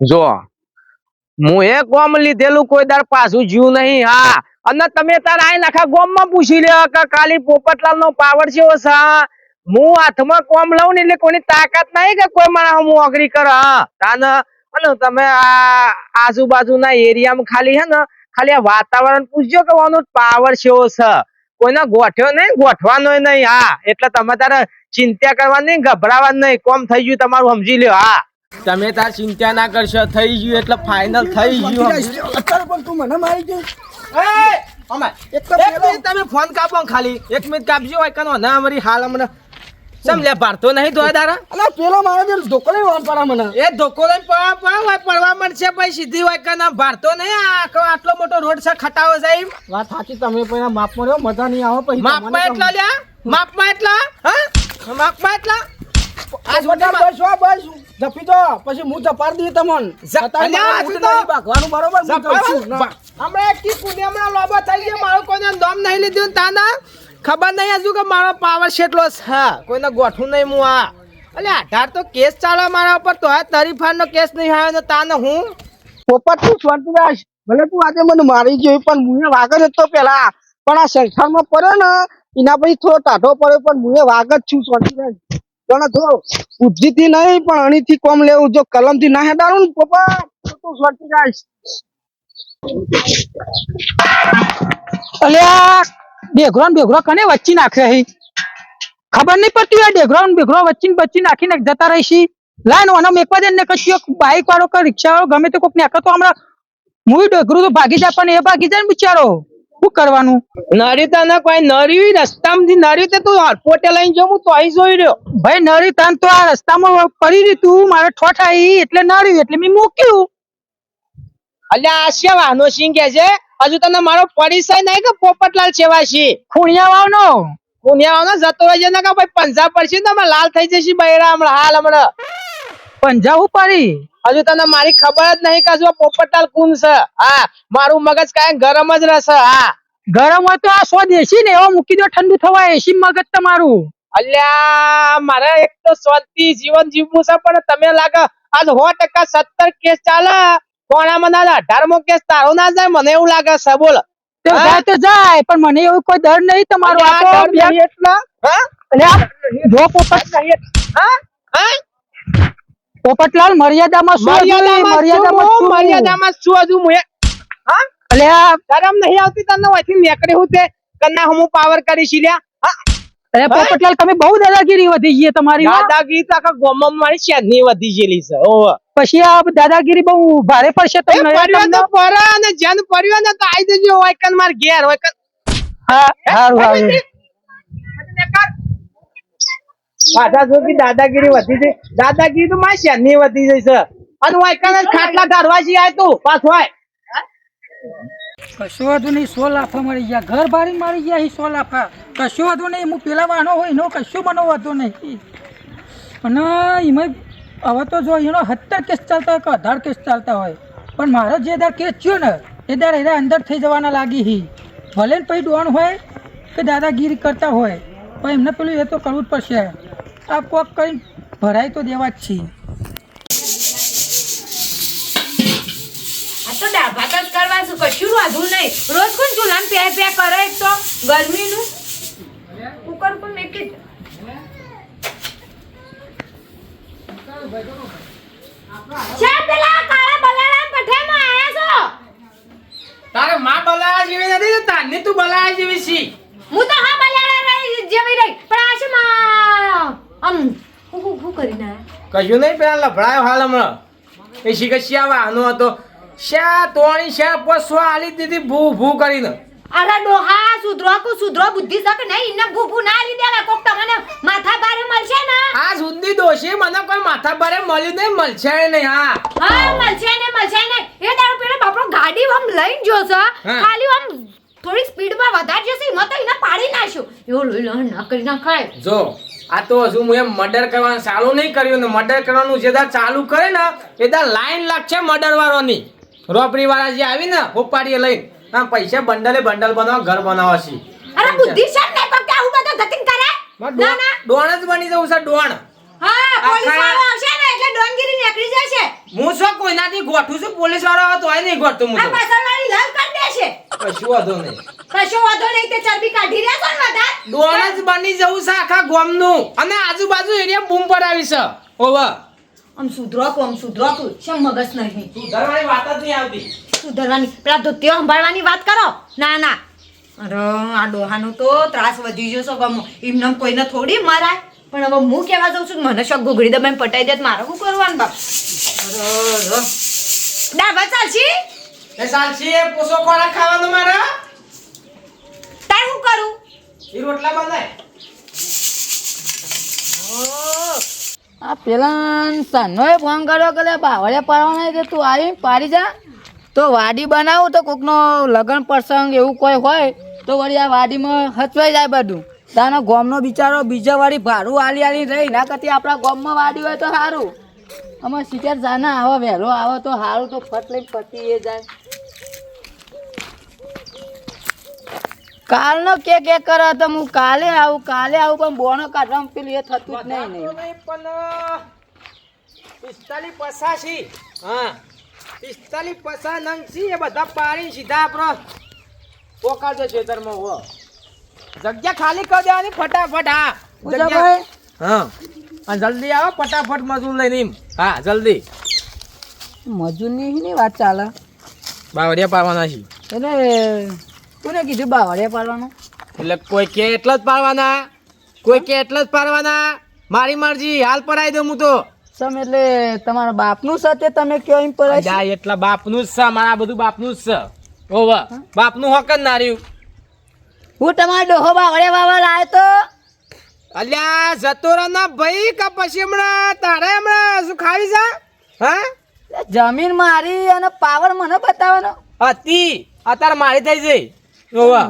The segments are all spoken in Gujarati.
જો હું એ કોમ લીધેલું, કોઈ દર પાછું જીવ નહીં, હા. અને તમે તાર આઈ નાખા ગોમમાં પૂછી લે કે કાલી પોપટલાલ નો પાવર છે છે, હું. હાથમાં કોમ લઉં ને એટલે કોઈની તાકાત નહીં કે કોઈ માણસ હું અઘરી કર, હા. તાન, અને તમે આ આજુબાજુના એરિયામાં ખાલી હે ને, ખાલી આ વાતાવરણ પૂછજો કે આનો પાવર છે. કોઈને ગોઠ્યો નહીં, ગોઠવાનો નહીં, હા. એટલે તમે તારે ચિંતા કરવાની નહીં, ગભરાવાની નહીં, કોમ થઈ ગયું તમારું, સમજી લ્યો, હા. તમે તાર ચિંતા ના કરશો થઈ ગયું એટલે ફાઇનલ થઈ ગયું અત્યારે પણ તું મને મારી ગઈ એ, અમાર, એક તો એક પેલો- મિનિટ તમે ફોન કાપો ખાલી. એક મિનિટ કાપજો હોય કનો ના અમારી હાલ હમણાં સમ લે ભારતો નહીં તો દારા અલા પેલો મારો દિલ ધોકો નહીં વાળ પડે મને. એ ધોકો લઈને પડવા પડવા હોય પડવા મળશે પછી સીધી હોય કે ના ભારતો નહીં. આખો આટલો મોટો રોડ છે ખટાવો સાહેબ વાત સાચી તમે પહેલા રહ્યો મજા નહીં આવે પછી માપમાં એટલા લ્યા? માપમાં એટલા? હા? માપમાં એટલા? આ બધા બસ બસ. જપી દો. પછી હું જપાર તમન. ભાગવાનું બરોબર. હમણાં એક લોબો થઈ ગયો. મારો દમ નહીં લીધું તાના. ખબર નહીં હજુ કે મારો પાવર કેટલો છે. કોઈને ગોઠું નહીં હું આ. એટલે અઢાર તો કેસ ચાલે મારા ઉપર. તો તરીફાન નો કેસ નહીં આવ્યો ને તાને હું? પોપટ તું સ્વર્ગરાજ ભલે તું આજે મને મારી જોઈ પણ મુએ વાગ જ હતો પેલા. પણ આ સંસારમાં પડ્યો ને એના પછી થોડો ટાઢો પડ્યો પણ મુએ વાગ જ છું સ્વર્ગરાજ પણ જો બુદ્ધિથી નહીં, પણ અણીથી કોમ લેવું. જો કલમથી ના હેડાડું ને, પપ્પા, તો તું સ્વર્ગરાજ અલ્યા ડેઘરો ને બેઘરો કને વચ્ચી નાખે હી? ખબર નહીં પડતી આ ડેઘરો ને બેઘરો વચ્ચી બચ્ચી નાખીને જતા રહીશી લાઈન ઓનો મેકવા દે ને કશી બાઈક વાળો કે રિક્ષા ગમે તે કોક ને તો હમણાં હું ડેઘરું તો ભાગી જાય, પણ એ ભાગી જાય ને બિચારો. શું કરવાનું? નરિતા ને કોઈ નરી રસ્તામાંથી નરી તે તું હરપોટે લઈને જો હું તો અહીં જોઈ રહ્યો. ભાઈ નરી તન તો આ રસ્તામાં પડી રહી તું મારે ઠોઠ આવી એટલે નર્યું એટલે મેં મૂક્યું. અલ્યા આ છે વાહનો સિંહ કે છે? હજુ તને મારો પરિચય નહીં કે પોપટલાલ સેવાશી ખૂણિયા વાવનો પુનિયાનો જતો રહેજે ને કે ભાઈ પંજાબ પડશે ને લાલ થઈ જશે બૈરા હમણાં હાલ હમણાં. પંજાબ પડી હજુ તને મારી ખબર જ નહીં કે પોપટાલ કોણ છે? હા મારું મગજ કાંઈ ગરમ જ રહેશે હા. ગરમ હોય તો આ સો દેશી ને એવો મૂકી દો ઠંડુ થવા એસી મગજ તમારું. અલ્યા મારે એક તો શાંતિ જીવન જીવવું છે પણ તમે લાગે આજ સો ટકા સત્તર કેસ ચાલે? કોણામાં ના અઢારમો કેસ તારો ના જાય મને એવું લાગે છે બોલ. તે જાય તો જાય પણ મને એવું કોઈ ડર નહીં તમારો. એટલે. હા? અલ્યા, જો પોપટ હા? હા? પોપટલાલ મર્યાદામાં શું? મર્યાદામાં શું? મર્યાદામાં શું હજુ? મુએ હા? અલ્યા શરમ નહીં આવતી તને? વહીથી નેકડે હું તે કન્ના હું પાવર કરી લ્યા હા? અરે પોપટલાલ તમે બહુ દાદાગીરી વધી ગઈ તમારી. દાદાગીરી તો આખા ગોમમ મારી શેરની વધી ગયેલી છે ઓ પછી આ દાદાગીરી બહુ ભારે પડશે તમને પડ્યો તો તમને- અને જન પડ્યો ને તો આઈ જજો વાયકન માર ઘેર વાયકન હા સારું સારું પાછા કે દાદાગીરી વધી છે. દાદાગીરી તો મારી શેરની વધી જઈ છે અને વાયકન ખાટલા ધારવા જી આય તું, પાછો આય. કશો વાંધો નહીં, સો લાફા મળી ગયા. ઘર ભારી મારી ગયા સો લાફા. કશો વાંધો નહીં, હું પેલા વાહનો હોય એનો કશો મને વાંધો નહીં. અને એમાં હવે તો જો એનો સત્તર કેસ ચાલતા હોય કે અઢાર કેસ ચાલતા હોય. પણ મારો જે દર કેસ થયો ને, એ દર એના અંદર થઈ જવાના લાગી હી. ભલે ને પછી ડોન હોય કે દાદાગીરી કરતા હોય, પણ એમને પેલું એ તો કરવું જ પડશે. આ કોક કરીને ભરાઈ તો દેવા જ છે. આ તો ભાત જ કરવા શું કશું વાંધું નહીં. રોજ કોણ ચૂલામ પ્યા પ્યા કરે તો ગરમીનું? કુકર પણ મેકી જ. શા પેલા કાળા બલાડા પઠેમાં આયા છો તારે માં બલાયા જેવી નથી ને તારની તું બલાયા જેવી છી હું તો હા બલાડા રહી જેવી રહી પણ આ શું માં આમ હું હું હું કરીને આયા કશું નહીં પેલા લફડાયો હાલ હમણાં. એ શીખે શ્યા વાહનો હતો. શ્યા તોણી શ્યા પશુ આલી દીધી ભૂ ભૂ કરીને. અરે ડોહા સુધરો કુ સુધરો બુદ્ધિ સક નહીં. ઇને ભૂ ના લીધે હવે કોક તમને માથા ભારે મળશે ને. આ સુધી દોશી મને કોઈ માથા ભારે મળ્યું નહીં મળશે નહીં હા. હા મળશે ને મળશે ને. એ દાડો પેલો બાપડો ગાડી આમ લઈને જોશે. ખાલી આમ થોડી સ્પીડમાં વધારે જશે મત તો એને પાડી નાખ્યો. એવો લોહી ના કરી નાખાય જો આ તો હજુ હું એમ મર્ડર કરવાનું ચાલુ નહીં કર્યું ને મર્ડર કરવાનું જે ચાલુ કરે ને એ દા લાઈન લાગશે મર્ડર વાળાની રોબરી વાળા જે આવી ને ઉપાડીએ લઈને આ પૈસા બંડલે બંડલ બનાવો ઘર બનાવવા છે. અરે બુદ્ધિ છે ને તો કે આવું બધું ધતિંગ કરે? ના ના. ડોણ જ બની જવું છે ડોણ. હા પોલીસ વાળો આવશે ને ડોનગીરી નીકળી જશે. હું શું કોઈનાથી ગોઠું છું. પોલીસવાળા તો તોય નહીં ગોઠતું હું આ પાછળ વાળી લાલ કાઢ દેશે. કશું વાંધો નહીં. કશો વાંધો નહીં તે ચરબી કાઢી રહ્યા છો ને વધારે ડોન જ બની જવું છે આખા ગામનું. અને આજુબાજુ એરિયા બૂમ પડાવી છે. ઓવા. આમ સુધરો કો આમ સુધરો તું શમ મગજ નહીં? સુધરવાની વાત જ નહીં આવતી. સુધરવાની. પેલા ધોતીઓ સંભાળવાની વાત કરો. ના ના. અરે આ ડોહાનો તો ત્રાસ વધી જશો છે ગમો એમને કોઈને થોડી મરાય. પણ હવે હું કહેવા જાઉં છું કે મને શોખ ઘૂઘડી દબાઈને પટાઈ દે મારે શું કરવાનું બાપ? અરે અરે. ચાલશી? એ ચાલશી એ પોસો ખોરાક ખાવાનો મારે. તાર શું કરું? એ રોટલા બનાય. આ પેલા સાનોએ ફોન કર્યો કે બાવળે પાડવાના કે તું આવી પાડી જા. તો વાડી બનાવું તો કોકનો લગ્ન પ્રસંગ એવું કોઈ હોય તો વળી આ વાડીમાં હચવાઈ જાય બધું. તાનો ગોમનો બિચારો બીજા વાળી ભાડું આલી આલી રહી. ના કરતી આપણા ગોમમાં વાડી હોય તો સારું અમે શિકાર જાના આવો, વહેલો આવો તો સારું તો ફટ લઈને પતી એ જાય. કાલનો કે કે કરે તો હું કાલે આવું કાલે આવું, પણ બોણો કાઢવામાં પેલું એ થતું જ નહીં પણ પિસ્તાલીસ પચાસી હા, પિસ્તાલીસ પચાસ નંગ છે, એ બધા પાડી સીધા આપણો પોકાડજો ખેતરમાં, હો. જગ્યા ખાલી કરી દેવાની ફટાફટ હા. જગ્યા- હા. અને જલ્દી આવો ફટાફટ મજૂર લઈને એમ. હા જલ્દી. મજૂરની ની વાત ચાલે. બાવળિયા પાડવાના છે. એટલે કોને કીધું બાવળિયા પાડવાનું? એટલે કોઈ કે એટલા જ પાડવાના. કોઈ કે એટલા જ પાડવાના. મારી મરજી હાલ પડાવી દઉં હું તો. સમ એટલે તમારા બાપનું સાથે તમે કયો એમ પડે છે? એટલા બાપનું જ છે મારા બધું બાપનું જ છે. ઓવા બાપનું હક જ ના રહ્યું. હું તમારો ડોહો બાવળે બાવળ આવ્યો તો? અલ્યા જતો ના ભાઈ કે પછી હમણાં તારે હમણાં શું ખાવી જા હા? જમીન મારી અને પાવર મને બતાવવાનો. હતી. અત્યારે મારી થઈ જઈ. ઓવા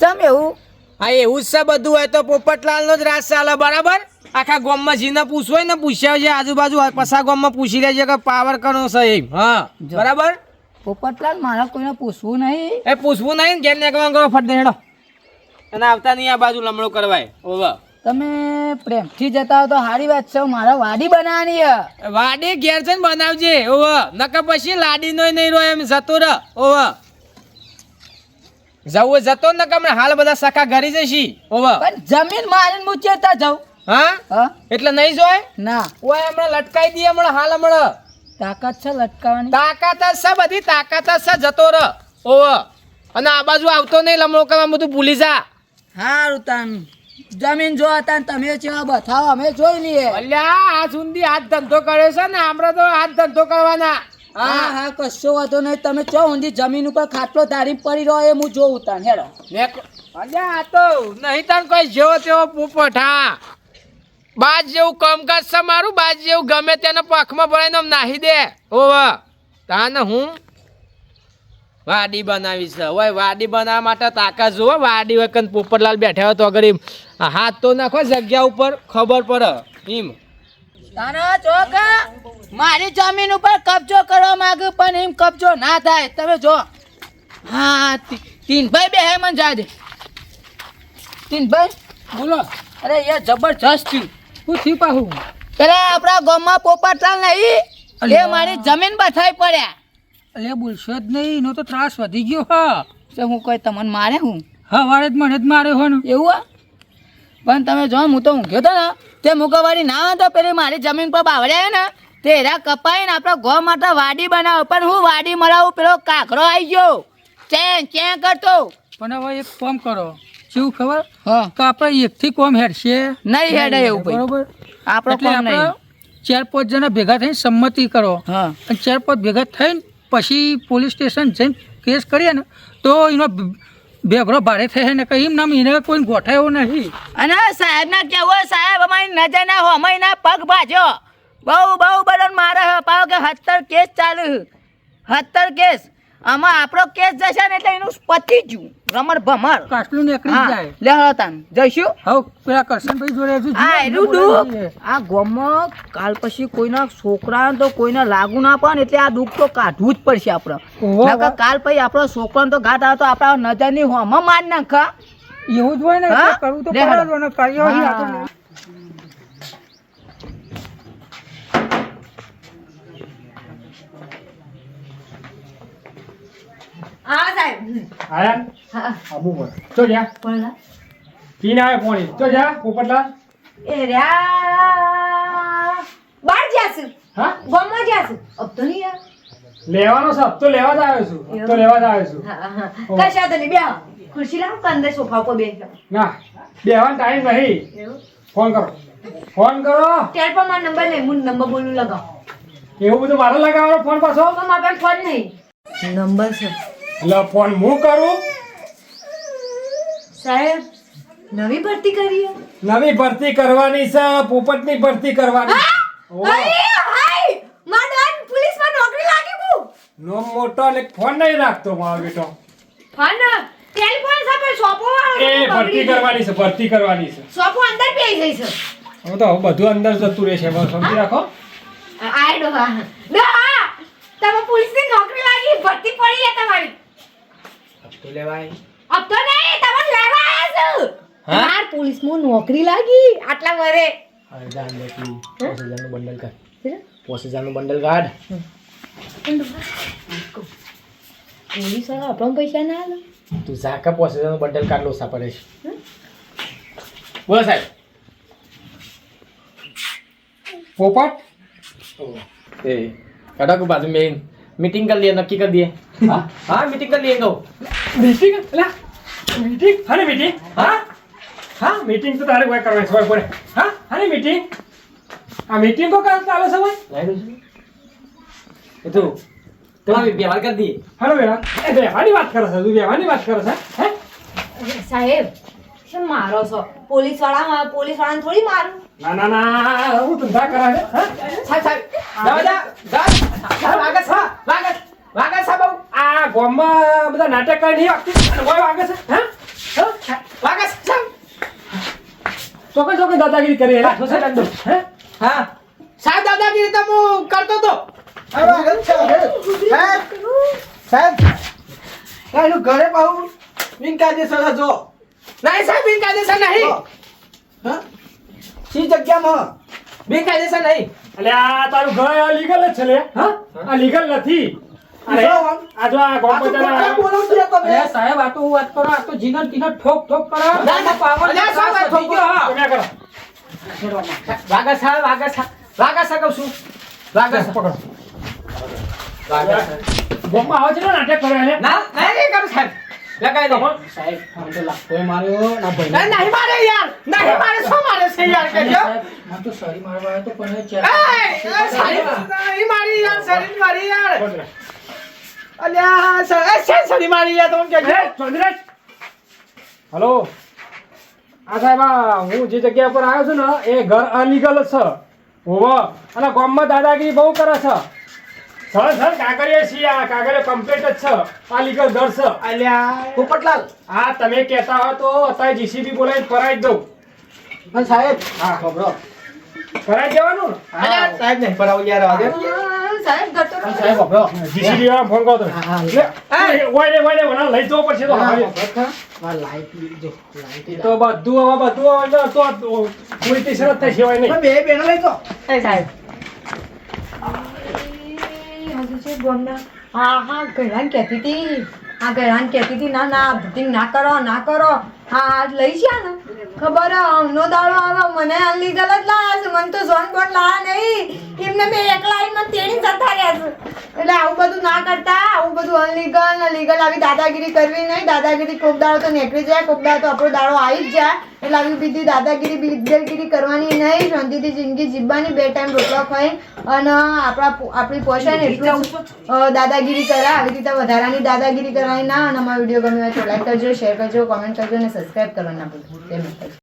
ચમ એવું? હા એવું જ છે બધું. હોય તો પોપટલાલ નો જ રાજ ચાલે બરાબર? આખા ગામમાં જીને પૂછવું હોય ને પૂછ્યા છે આજુબાજુ પસા ગામમાં પૂછી લેજે કે પાવર કનો છે એમ. હા બરાબર? પોપટલાલ મારા કોઈને પૂછવું નહીં. એ પૂછવું નહીં ને ઘેર નીકળવા ફટ દે હેડો. અને આવતા નહીં આ બાજુ લમણો કરવાય. ઓવા. તમે પ્રેમથી જતા હો તો સારી વાત છે મારા વાડી બનાવવાની વાડી ઘેર છે ને બનાવજે ઓવ. નકર પછી લાડી નો નહીં રહ્યો એમ જતો રહ ઓવ. જવું જતો ને નકર હમણાં હાલ બધા સખા ઘરી જશી ઓવ. પણ જમીન મારીને હું ચેતા જાઉં? હા? હા? એટલે નહીં જોય? ના. ઓય હમણાં લટકાઈ દઈએ હમણાં હાલ હમણાં. તાકાત છે લટકાવાની? તાકાત છે બધી તાકાત છે જતો રહ ઓવ. અને આ બાજુ આવતો નહીં લમણો કરવા બધું ભૂલી જા. સારું તમ જમીન જો હતા તમે જેવા બતાવો અમે જોઈ લઈએ. અલ્યા આ સુધી હાથ ધંધો કર્યો છે ને આપણે તો હાથ ધંધો કરવાના. હા હા. કશો વાંધો નહીં. તમે ચો ઊંધી જમીન ઉપર ખાટલો ધારી પડી રહ્યો એ હું જોઉં તાન હેડો. અલ્યા આ તો નહીં તને કોઈ જેવો તેવો પોપટ હા બાજ જેવું કામકાજ છે મારું બાજ જેવું ગમે તેને પખમાં ભરાઈને નાહી દે. ઓવા તાને હું વાડી બનાવી છે. ઓય વાડી બનાવવા માટે તાકાત જુઓ. વાડી વખત પોપટલાલ બેઠા હોય તો આગળ હાથ તો નાખો જગ્યા ઉપર ખબર પડે. એમ. તારા ચોક મારી જમીન ઉપર કબજો કરવા માંગુ પણ એમ કબજો ના થાય. તમે જો. હા તીનભાઈ બે હે મને જા દે તીનભાઈ? બોલો. અરે એ જબરજસ્ત થયું શું થયું પાહું પેલા આપણા ગામમાં પોપટલાલ નહીં એ મારી જમીન બથાઈ પડ્યા. અલ્યા બોલશો જ નહીં એનો તો ત્રાસ વધી ગયો હા. તો હું કોઈ તમને મારે હું? હવારે જ મને જ માર્યો હોય ને એવું આ પણ તમે જો હું તો ઊંઘ્યો હતો ને તે મુકવારી ના હતો પેલી મારી જમીન પર બાવડ્યા ને તે એરા કપાઈને આપણા ગો માટે વાડી બનાવો પણ હું વાડી મરાવું પેલો કાકરો આવી ગયો. ચેન ચેન કરતો. પણ હવે એક કોમ કરો શું ખબર? હા. તો આપણે એકથી કોમ હેડશે નહીં હેડે એવું બરોબર? આપણો કોમ નહીં. ચાર પાંચ જણા ભેગા થઈને સંમતિ કરો. હા. અને ચાર પાંચ ભેગા થઈને પછી પોલીસ સ્ટેશન જઈને કેસ કરીએ ને, તો એનો બેગડો ભારે થાય ને કઈ નામ એને કોઈ ગોઠાયો નહીં. અને સાહેબ ના કેવું સાહેબ, અમારી નજર ના હો ના પગ ભાજ્યો બહુ બહુ બદન મારે પાવ કે હત્તર કેસ ચાલુ હત્તર કેસ. આમાં આપણો કેસ જશે ને એટલે એનું પતી ગયું રમણ ભમર. કાસલું નીકળી જાય. લે હળો જઈશું? હવ પેલા કરશનભાઈ જોડે જઈશું આ બોલાવી આ ગોમમાં કાલ પછી કોઈના છોકરાને તો કોઈને લાગુ ના પડે એટલે આ દુઃખ તો કાઢવું જ પડશે આપણે. નકર કાલ પછી આપણો છોકરાને તો ઘાટ આવે તો આપણા નજરની હોમાં માર નાખા. એવું જ હોય ને કરવું તો પડે હળો. જ હોય ને. કરીએ હોય ને હા. આપણે. હા સાહેબ. આયા હા આબુ તો જા બોલો. પીને આવે પોણી તો જા પોપટલાલ? એ રહ્યા. બાર જાશું હા? ગોમાં જાશું અબ તો નહીં લેવાનો છે. હપ્તો લેવા જ આવ્યો છું. હપ્તો લેવા જ આવ્યો છું. હા હા. કશા તો નહીં? બેહો. ખુરશી લાવ કે અંદર સોફા ઉપર બેસો ના. બેવાનો ટાઈમ નહીં. ફોન કરો. ફોન કરો. ત્યાર પર મારો નંબર નહીં. હું નંબર બોલું લગાવો. એવું બધું મારો લગાવવાનો ફોન પાછો? તો મારા પાસે ફોન નહીં. નંબર છે. એટલે ફોન હું કરું? સાહેબ નવી ભરતી કરી નવી ભરતી કરવાની છે પોપટની ભરતી કરવાની. ઓહો. અરે પોલીસમાં નોકરી લાગી હું નો મોટો ને ફોન નહીં રાખતો મારો બેટો. ફોન ટેલિફોન છે સોપો એ ભરતી કરવાની છે ભરતી કરવાની છે. સોપો અંદર પેઈ ગઈ છે હવે તો બધું અંદર જતું રહેશે હવે સમજી રાખો. આઈ ડોહા ડોહા તમે પોલીસની નોકરી લાગી ભરતી પડી છે તમારી. તો લેવાય અબ તો નહીં તમે લેવા આવ્યા છો હા? માર પોલીસમાં નોકરી લાગી આટલા વરે અરદાન બેટી પોસ હજારનું બંડલ કાઢ પોસ હજારનું બંડલ કાઢ પોલીસ વાળા આપણને પૈસા ના આલે તું ઝાકા પોસ હજારનું બંડલ કાઢ લોસા પડે છે બોલો સાહેબ પોપટ એ કાઢો કે બાજુ મેં मीटिंग कर लिए नक्की कर दिए हाँ हाँ मीटिंग कर लिए कहूँ મીટિંગ એટલે મીટિંગ હાને મીટિંગ હા? હા મીટિંગ તો તારે કોઈ કરવાની છે પડે. હા હાને મીટિંગ આ મીટિંગ કો કાલ ચાલે છે ભાઈ? એ તો તમારે વ્યવહાર કરી દી હાલો વ્યવહાર એ બેવાની વાત કરે છે તું વ્યવહારની વાત કરે છે હે? સાહેબ શું મારો છો? પોલીસવાળા પોલીસ વાળાને થોડી મારું? ના ના ના હું ધંધા કરે છે હા? સાહેબ સાહેબ જા જા વાગત હા વાગત વાગત સાહેબ આ ગામમાં બધા નાટક કરી નહીં વાગતી અને કોઈ વાગે છે હા? હા? છે ચોકે ચોકે દાદાગીરી કરી રાખો છે દંડો હે? હા. સાહેબ દાદાગીરી તો હું કરતો તો. હવે આગળ છે, સાહેબ સાહેબ. સાહેબ એનું ઘરે પાહું બિનકાયદેસર જો. નહીં સાહેબ બિનકાયદેસર નહીં. હા. સી જગ્યામાં? બિનકાયદેસર નહીં. એટલે આ તારું ઘર લીગલ જ છે લે. હા? આ લીગલ નથી. જો સાહેબ આ તો હું વાત કરો આ તો જીનર તીનર ઠોક ઠોક કરો. ના, ના, પાવર ઠોક. ગયો વાગત સાહેબ વાગત સાહેબ વાગત સાહેબ કહું છું. પકડો વાગત સાહેબ. ગામમાં આવે છે ને નાટક કરે એટલે ના નહીં કરું સાહેબ. લગાવી દો. સાહેબ મને તો લાગતો માર્યો ના ભાઈ. નહીં નહીં મારે યાર. નહીં મારે શું મારે છે યાર અરે કહેજો સાહેબ, તો સરી મારવા આવ્યો તો પણ એ સારી મારી યાર શરીર મારી યાર. અલ્યા સર મારી યાર તમે કહેજો એ, ચૌધરી! હલો? આ સાહેબ હું જે જગ્યા પર આવ્યો છું ને એ ઘર અલીગલ છે. હોવ. અને ગામમાં દાદાગીરી બહુ કરે છે. સર સર કાગળિયા છીએ આ. કાગળિયા કમ્પ્લીટ જ છે. આ લીગલ ઘર છે. અલ્યા. પોપટલાલ હા તમે કહેતા હો તો અત્યારે જીસીબી બોલાવીને કરાવી દઉં. અને સાહેબ હા. ખબરો. ફરાવી દેવાનું ને અલ્યા સાહેબ નહીં ફરાવું યાર આજે સાહેબ ગટો અને સાહેબ ખબરો જીસીબી વાળા ફોન કરો તમે. હા, હા. લે, ઓય ને ઓય લઈ જવું પડશે તો હવે. લાઈટ જો લાઈટ તો બધું હવે બધું હવે તો તો પોલીસ સ્ટેશન જ થાય નહીં. બે બેનો લઈ તો. એ સાહેબ. હજુ છે ગોમના હા હા ગયરાન કહેતી હતી. આ ગયરાન કહેતી હતી ના ના બુકિંગ ના કરો ના કરો. હા લઈ છે ને. ખબર હમનો દાડો આવે મને અનલીગલ જ લાયા છે. મને તો ઝોન બોન લાયા નહીં. એમને મેં એકલા આવીને તેણી તેડી જતા રહ્યા છે. એટલે આવું બધું ના કરતા. આવું બધું અનલીગલ ને લીગલ આવી દાદાગીરી કરવી નહીં. દાદાગીરી કોક દાડો તો નીકળી જાય કોક દાડો તો આપણો દાડો આવી જ જાય. એટલે આવી બીજી દાદાગીરી બિલગીરી કરવાની નહીં. શાંતિથી જિંદગી જીવવાની બે ટાઈમ રોટલો ખાઈ અને આપણા આપણી પોષણ એટલું દાદાગીરી કરા. આવી રીતે વધારાની દાદાગીરી કરવાની ના. અને અમારો વીડિયો ગમ્યો હોય તો લાઈક કરજો શેર કરજો કોમેન્ટ કરજો અને સબસ્ક્રાઈબ કરવાના ભૂલતા જય માતાજી